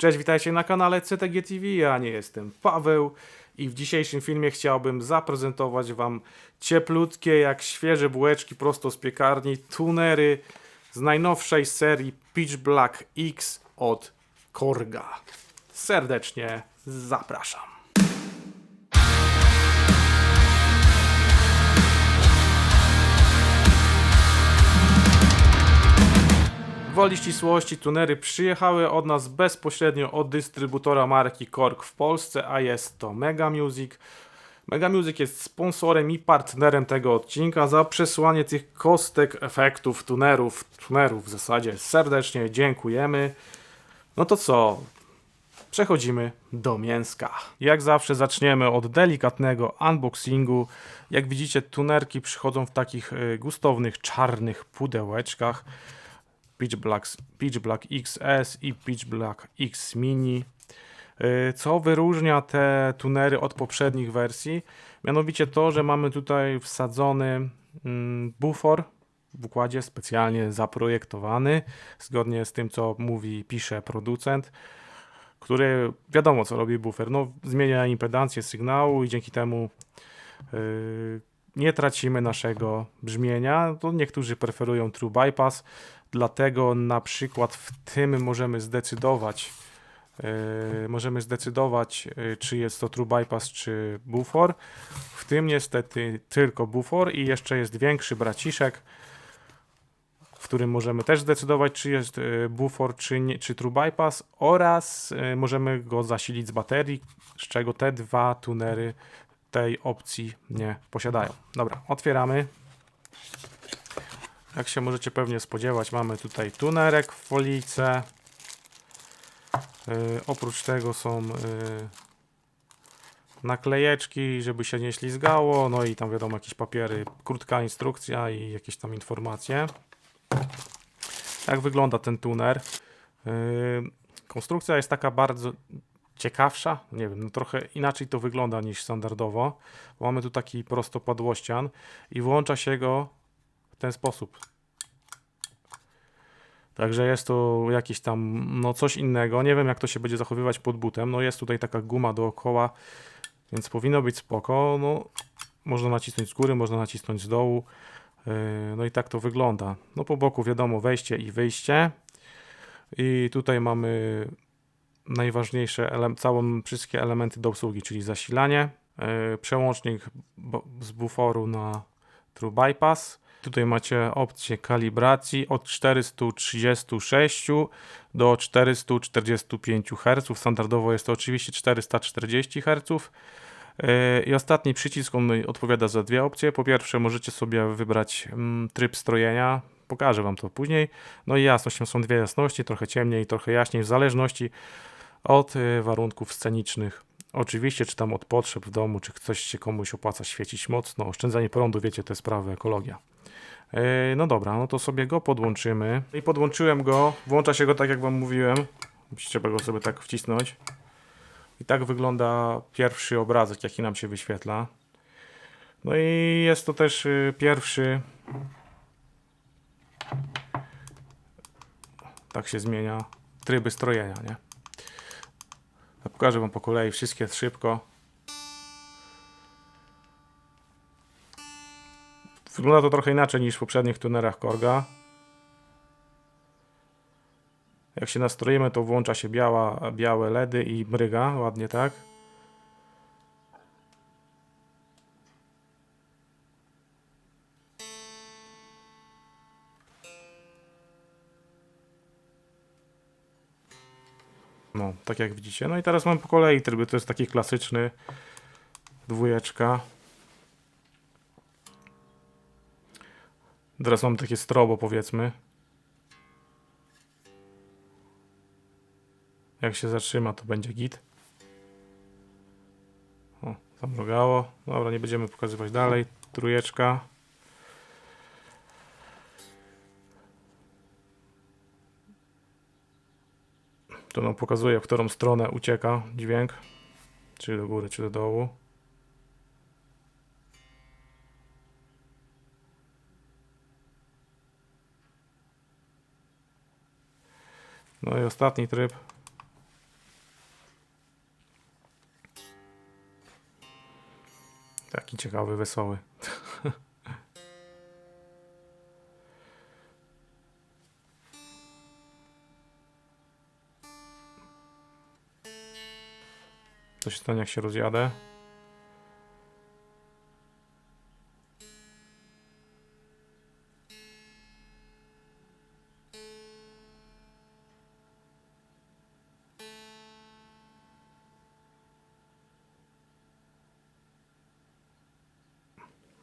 Cześć, witajcie na kanale CTG TV, ja nie jestem Paweł i w dzisiejszym filmie chciałbym zaprezentować Wam cieplutkie, jak świeże bułeczki prosto z piekarni, tunery z najnowszej serii Pitch Black X od Korga. Serdecznie zapraszam. Woli ścisłości, tunery przyjechały od nas bezpośrednio od dystrybutora marki Korg w Polsce, a jest to Mega Music. Mega Music jest sponsorem i partnerem tego odcinka. Za przesłanie tych kostek, efektów, tunerów, tunerów w zasadzie serdecznie dziękujemy. No to co? Przechodzimy do mięska. Jak zawsze zaczniemy od delikatnego unboxingu. Jak widzicie, tunerki przychodzą w takich y, gustownych, czarnych pudełeczkach. Pitch Black, Pitch Black XS i Pitch Black X Mini. Yy, Co wyróżnia te tunery od poprzednich wersji? Mianowicie to, że mamy tutaj wsadzony mm, bufor w układzie specjalnie zaprojektowany, zgodnie z tym, co mówi, pisze producent, który wiadomo, co robi bufer. No, zmienia impedancję sygnału i dzięki temu yy, nie tracimy naszego brzmienia. To niektórzy preferują True Bypass, dlatego na przykład w tym możemy zdecydować, yy, możemy zdecydować, yy, czy jest to True Bypass, czy Bufor. W tym niestety tylko Bufor i jeszcze jest większy braciszek, w którym możemy też zdecydować, czy jest yy, Bufor, czy, czy True Bypass oraz yy, możemy go zasilić z baterii, z czego te dwa tunery tej opcji nie posiadają. Dobra, otwieramy. Jak się możecie pewnie spodziewać, mamy tutaj tunerek w folijce. Yy, oprócz tego są yy, naklejeczki, żeby się nie ślizgało. No i tam wiadomo, jakieś papiery, krótka instrukcja i jakieś tam informacje. Jak wygląda ten tuner? Yy, konstrukcja jest taka bardzo ciekawsza, nie wiem, no trochę inaczej to wygląda niż standardowo. Mamy tu taki prostopadłościan i włącza się go w ten sposób. Także jest to jakiś tam, no coś innego. Nie wiem jak to się będzie zachowywać pod butem. No jest tutaj taka guma dookoła, więc powinno być spoko. No, można nacisnąć z góry, można nacisnąć z dołu. Yy, No i tak to wygląda. No po boku wiadomo wejście i wyjście. I tutaj mamy najważniejsze, całą, wszystkie elementy do obsługi, czyli zasilanie, yy, przełącznik z buforu na True Bypass. Tutaj macie opcję kalibracji od 436 do 445 Hz. Standardowo jest to oczywiście 440 Hz. Yy, I ostatni przycisk on odpowiada za dwie opcje. Po pierwsze, możecie sobie wybrać mm, tryb strojenia. Pokażę Wam to później. No i jasność. Są dwie jasności, trochę ciemniej, trochę jaśniej, w zależności od y, warunków scenicznych. Oczywiście, czy tam od potrzeb w domu, czy coś się komuś opłaca świecić mocno. Oszczędzanie prądu, wiecie, to jest sprawa ekologia. Yy, No dobra, no to sobie go podłączymy. I podłączyłem go. Włącza się go tak, jak Wam mówiłem. Musicie go sobie tak wcisnąć. I tak wygląda pierwszy obrazek, jaki nam się wyświetla. No i jest to też y, pierwszy. Tak się zmienia tryby strojenia, nie? Pokażę Wam po kolei wszystkie szybko. Wygląda to trochę inaczej niż w poprzednich tunerach Korga. Jak się nastroimy, to włącza się biała, białe LEDy i mryga, ładnie tak. Tak jak widzicie. No i teraz mam po kolei tryby. To jest taki klasyczny dwójeczka. Teraz mam takie strobo, powiedzmy. Jak się zatrzyma, to będzie git. O, zamrugało. Dobra, nie będziemy pokazywać dalej. Trójeczka. To nam pokazuje, w którą stronę ucieka dźwięk, czy do góry, czy do dołu. No i ostatni tryb. Taki ciekawy, wesoły. Co się stanie, jak się rozjadę?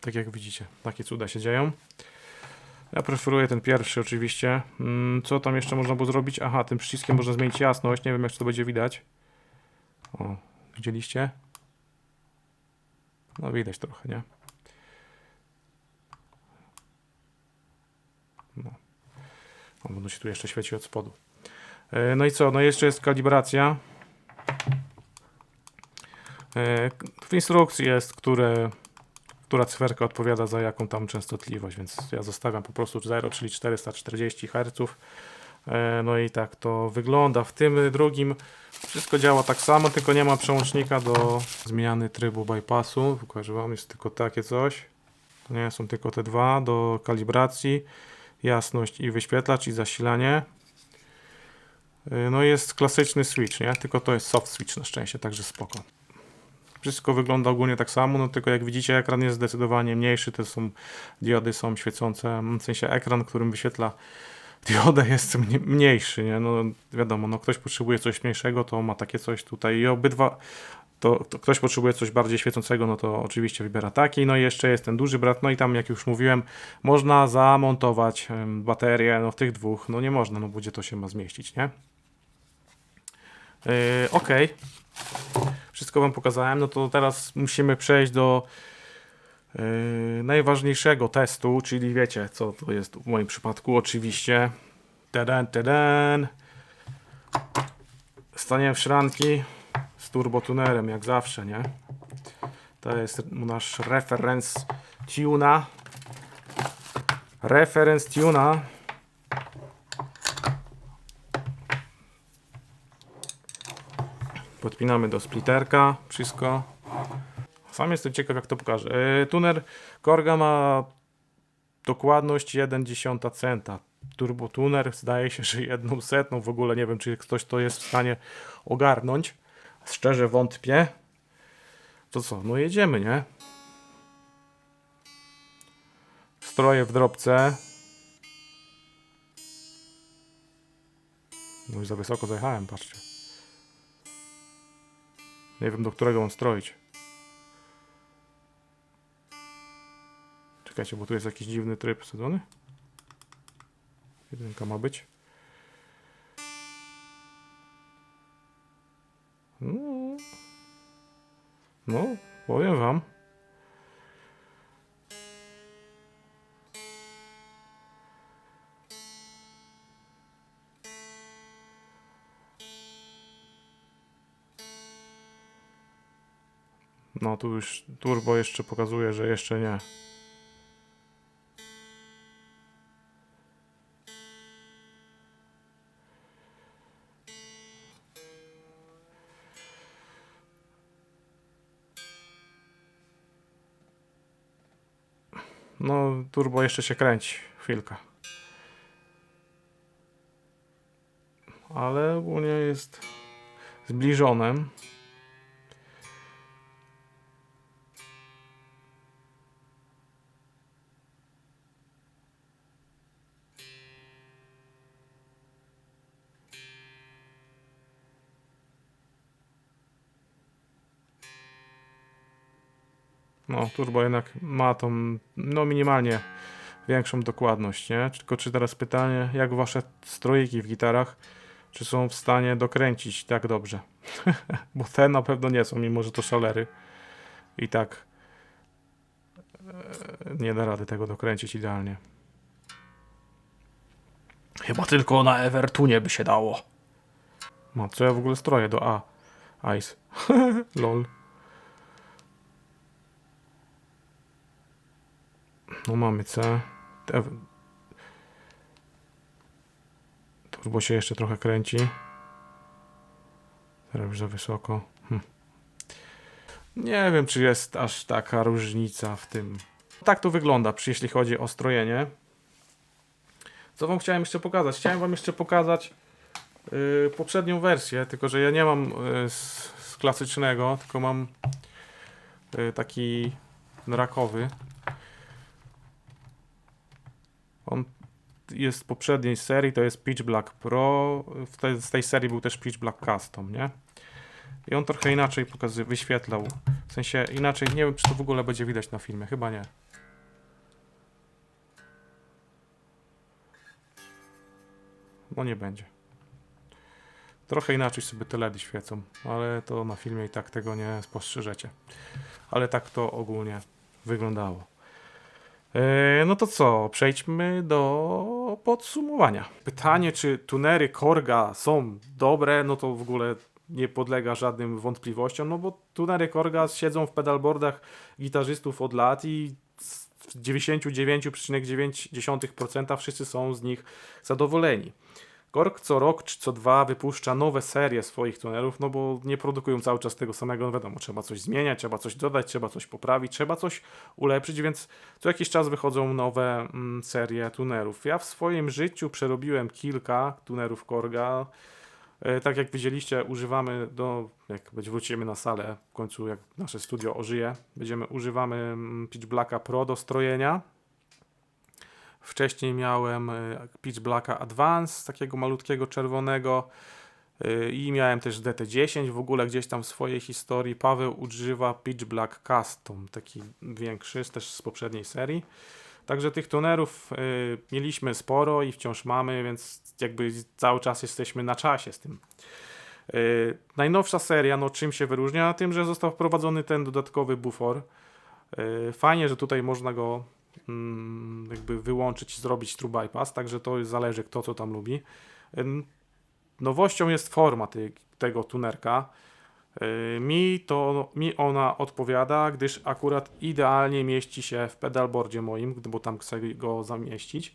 Tak jak widzicie, takie cuda się dzieją. Ja preferuję ten pierwszy oczywiście. Mm, Co tam jeszcze można było zrobić? Aha, tym przyciskiem można zmienić jasność. Nie wiem, jak to będzie widać. O, widzieliście? No widać trochę, nie? No. O, będą się tu jeszcze świeci od spodu. E, No i co? No jeszcze jest kalibracja. E, W instrukcji jest, które która cyferka odpowiada za jaką tam częstotliwość, więc ja zostawiam po prostu 0, czyli 440 Hz. E, No i tak to wygląda. W tym drugim wszystko działa tak samo, tylko nie ma przełącznika do zmiany trybu bypassu. Pokażę Wam, jest tylko takie coś. To nie są tylko te dwa do kalibracji, jasność i wyświetlacz i zasilanie. E, No jest klasyczny switch, nie? Tylko to jest soft switch na szczęście, także spoko. Wszystko wygląda ogólnie tak samo, no tylko jak widzicie ekran jest zdecydowanie mniejszy, te są diody są świecące, w sensie ekran, którym wyświetla diodę jest mnie- mniejszy, nie? No wiadomo, no ktoś potrzebuje coś mniejszego, to ma takie coś tutaj i obydwa to, to ktoś potrzebuje coś bardziej świecącego, no to oczywiście wybiera taki. No i jeszcze jest ten duży brat, no i tam jak już mówiłem, można zamontować baterię, no w tych dwóch, no nie można, no gdzie to się ma zmieścić, nie? Yy, Okej. Wszystko Wam pokazałem, no to teraz musimy przejść do najważniejszego testu, czyli wiecie, co to jest w moim przypadku, oczywiście. Teden, teden. Stanie w szranki z turbotunerem, jak zawsze, nie? To jest nasz reference tuna. Reference tuna. Podpinamy do splitterka wszystko. Sam jestem ciekaw, jak to pokażę. E, tuner Korga ma dokładność 1,1 centa. Turbo tuner zdaje się, że jedną setną. W ogóle nie wiem, czy ktoś to jest w stanie ogarnąć. Szczerze wątpię. To co? No jedziemy, nie? Stroje w drobce. No i za wysoko zajechałem, patrzcie. Nie wiem, do którego mam stroić. Czekajcie, bo tu jest jakiś dziwny tryb wsadzony. Jedynka ma być. No, no powiem wam. No tu już turbo jeszcze pokazuje, że jeszcze nie. Turbo jeszcze się kręci. Chwilkę. Ale ogólnie jest zbliżone. No, turbo jednak ma tą, no minimalnie większą dokładność, nie? Tylko czy teraz pytanie, jak wasze strojki w gitarach, czy są w stanie dokręcić tak dobrze? Bo te na pewno nie są, mimo że to szalery. I tak e, nie da rady tego dokręcić idealnie. Chyba tylko na Evertunie by się dało. No, co ja w ogóle stroję do A? Ice. Lol. No mamy C. Turbo się jeszcze trochę kręci. Teraz już za wysoko. Hm. Nie wiem, czy jest aż taka różnica w tym. Tak to wygląda, jeśli chodzi o strojenie. Co wam chciałem jeszcze pokazać? Chciałem wam jeszcze pokazać yy, poprzednią wersję, tylko że ja nie mam yy, z, z klasycznego, tylko mam yy, taki rakowy. On jest z poprzedniej serii, to jest Pitch Black Pro. Tej, z tej serii był też Pitch Black Custom, nie? I on trochę inaczej pokazy, wyświetlał. W sensie inaczej, nie wiem czy to w ogóle będzie widać na filmie, chyba nie. No nie będzie. Trochę inaczej sobie te LEDy świecą, ale to na filmie i tak tego nie spostrzeżecie. Ale tak to ogólnie wyglądało. E, No to co, przejdźmy do podsumowania. Pytanie, czy tunery Korga są dobre, no to w ogóle nie podlega żadnym wątpliwościom, no bo tunery Korga siedzą w pedalboardach gitarzystów od lat i z- w 99,9% wszyscy są z nich zadowoleni. Korg co rok czy co dwa wypuszcza nowe serie swoich tunerów, no bo nie produkują cały czas tego samego, no wiadomo, trzeba coś zmieniać, trzeba coś dodać, trzeba coś poprawić, trzeba coś ulepszyć, więc co jakiś czas wychodzą nowe mm, serie tunerów. Ja w swoim życiu przerobiłem kilka tunerów Korga. E, Tak jak widzieliście, używamy do, jak wrócimy na salę, w końcu jak nasze studio ożyje, będziemy, używamy mm, Pitch Blacka Pro do strojenia. Wcześniej miałem e, Pitch Blacka Advance, takiego malutkiego czerwonego e, i miałem też DT10 w ogóle gdzieś tam w swojej historii. Paweł używa Pitch Black Custom, taki większy, też z poprzedniej serii. Także tych tonerów y, mieliśmy sporo i wciąż mamy, więc jakby cały czas jesteśmy na czasie z tym. Y, najnowsza seria, no czym się wyróżnia? Tym, że został wprowadzony ten dodatkowy bufor. Y, fajnie, że tutaj można go jakby wyłączyć zrobić true bypass, także to zależy kto co tam lubi. Nowością jest forma tej, tego tunerka. Y, Mi to, mi ona odpowiada, gdyż akurat idealnie mieści się w pedalboardzie moim, bo tam chcę go zamieścić.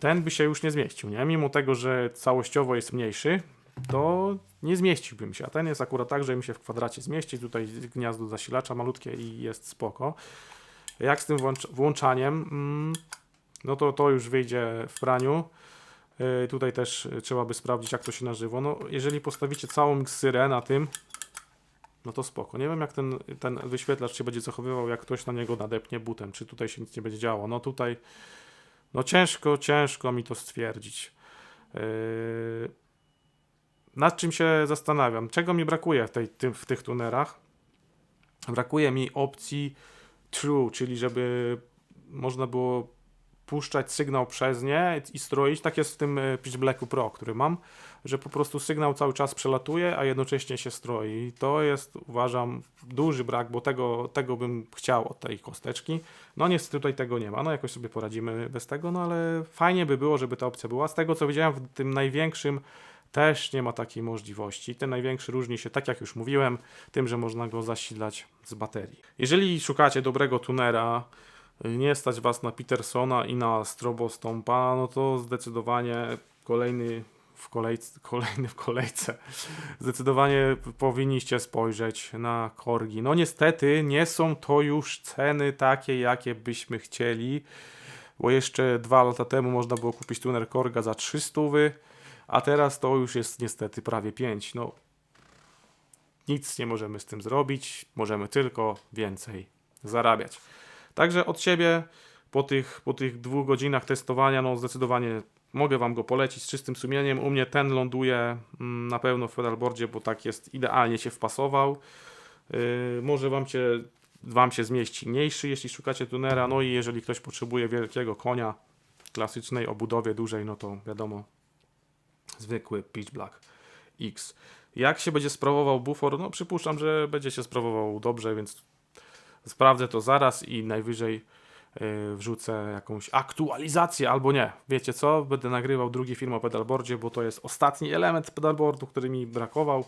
Ten by się już nie zmieścił, nie? Mimo tego, że całościowo jest mniejszy, to nie zmieściłbym się. A ten jest akurat tak, że mi się w kwadracie zmieści. Tutaj gniazdo zasilacza malutkie i jest spoko. Jak z tym włącz- włączaniem? Mm, No to to już wyjdzie w praniu. Yy, Tutaj też trzeba by sprawdzić, jak to się na żywo. No, jeżeli postawicie całą miksyrę na tym, no to spoko. Nie wiem, jak ten, ten wyświetlacz się będzie zachowywał, jak ktoś na niego nadepnie butem, czy tutaj się nic nie będzie działo. No tutaj, no ciężko, ciężko mi to stwierdzić. Yy, nad czym się zastanawiam? Czego mi brakuje w, tej, w tych tunerach? Brakuje mi opcji true, czyli żeby można było puszczać sygnał przez nie i stroić. Tak jest w tym e, Pitch Blacku Pro, który mam, że po prostu sygnał cały czas przelatuje, a jednocześnie się stroi. I to jest, uważam, duży brak, bo tego, tego bym chciał od tej kosteczki. No niestety tutaj tego nie ma. No jakoś sobie poradzimy bez tego, no ale fajnie by było, żeby ta opcja była. Z tego co widziałem w tym największym też nie ma takiej możliwości. Ten największy różni się, tak jak już mówiłem, tym, że można go zasilać z baterii. Jeżeli szukacie dobrego tunera, nie stać Was na Petersona i na Strobostompa, no to zdecydowanie kolejny w kolejce, kolejny w kolejce. Zdecydowanie powinniście spojrzeć na korgi. No niestety nie są to już ceny takie, jakie byśmy chcieli, bo jeszcze dwa lata temu można było kupić tuner korga za 300, a teraz to już jest niestety prawie 5. No nic nie możemy z tym zrobić, możemy tylko więcej zarabiać. Także od siebie po tych, po tych dwóch godzinach testowania, no zdecydowanie mogę Wam go polecić z czystym sumieniem. U mnie ten ląduje mm, na pewno w pedalboardzie, bo tak jest, idealnie się wpasował. Yy, może Wam się, wam się zmieści mniejszy, jeśli szukacie tunera. No i jeżeli ktoś potrzebuje wielkiego konia, klasycznej obudowie dużej, no to wiadomo, zwykły Pitch Black X. Jak się będzie sprawował bufor? No przypuszczam, że będzie się sprawował dobrze, więc sprawdzę to zaraz i najwyżej yy, wrzucę jakąś aktualizację albo nie. Wiecie co? Będę nagrywał drugi film o pedalboardzie, bo to jest ostatni element pedalboardu, który mi brakował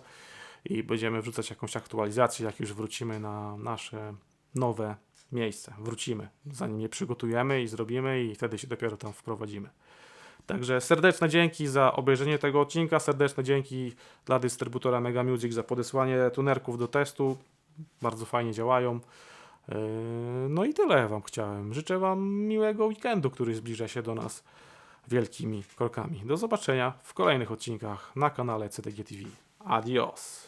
i będziemy wrzucać jakąś aktualizację, jak już wrócimy na nasze nowe miejsce. Wrócimy, zanim je przygotujemy i zrobimy i wtedy się dopiero tam wprowadzimy. Także serdeczne dzięki za obejrzenie tego odcinka, serdeczne dzięki dla dystrybutora Mega Music za podesłanie tunerków do testu. bardzo fajnie działają. Yy, No i tyle Wam chciałem. Życzę Wam miłego weekendu, który zbliża się do nas wielkimi krokami. Do zobaczenia w kolejnych odcinkach na kanale CTG TV. Adios.